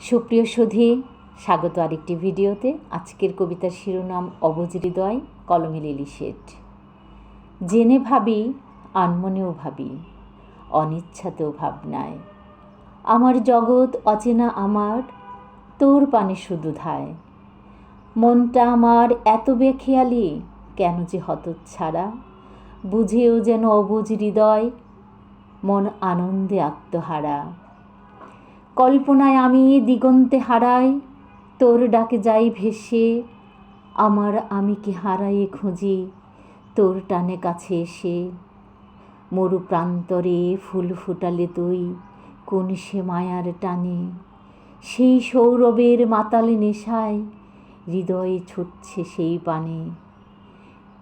সুপ্রিয় সুধী, স্বাগত আরেকটি ভিডিওতে। আজকের কবিতার শিরোনাম অবজ হৃদয়, কলমে লিলি শেঠ। জেনে ভাবি, আনমনেও ভাবি, অনিচ্ছাতেও ভাবনায়। আমার জগৎ অচেনা আমার, তোর পানে শুধু ধায়। মনটা আমার এত বেখেয়ালি, কেন যে হতচ্ছাড়া? বুঝেও যেন অবুঝ হৃদয়, মন আনন্দে আত্মহারা। কল্পনায় আমি দিগন্তে হারাই, তোর ডাকে যাই ভেসে, আমার আমি কি হারায়ে খুঁজি, তোর টানে কাছে এসে। মরু প্রান্তরে ফুল ফুটালে তুই, কোন সে মায়ার টানে? সেই সৌরভের মাতালে নেশায়, হৃদয়ে ছুটছে সেই পানে।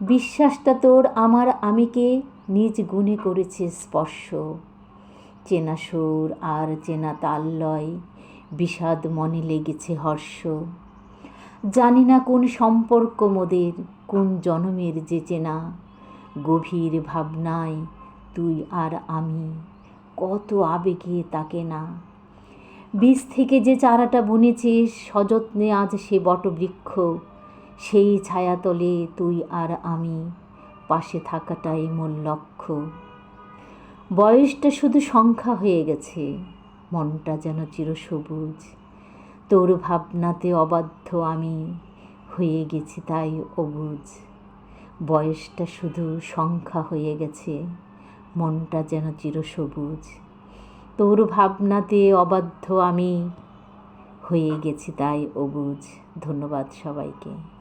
বিশ্বাসটা তোর আমার আমিকে নিজ গুণে করেছে স্পর্শ। চেনা সুর আর চেনা তাল লয়, বিষাদ মনে লেগেছে হর্ষ। জানি না কোন সম্পর্ক মোদের, কোন জনমের যে চেনা। গভীর ভাবনায় তুই আর আমি, কত আবেগে তাকে না। বীজ থেকে যে চারাটা বুনেছিস সযত্নে আজ সে বটবৃক্ষ। সেই ছায়াতলে তুই আর আমি, পাশে থাকাটাই মূল লক্ষ্য। বয়সটা শুধু সংখ্যা হয়ে গেছে। মনটা যেন চিরসবুজ। তোর ভাবনাতে অবাধ্য আমি। হয়ে গেছি তাই অবুজ। বয়সটা শুধু সংখ্যা হয়ে গেছে। মনটা যেন চিরসবুজ। তোর ভাবনাতে অবাধ্য আমি। হয়ে গেছি তাই অবুজ। ধন্যবাদ সবাইকে।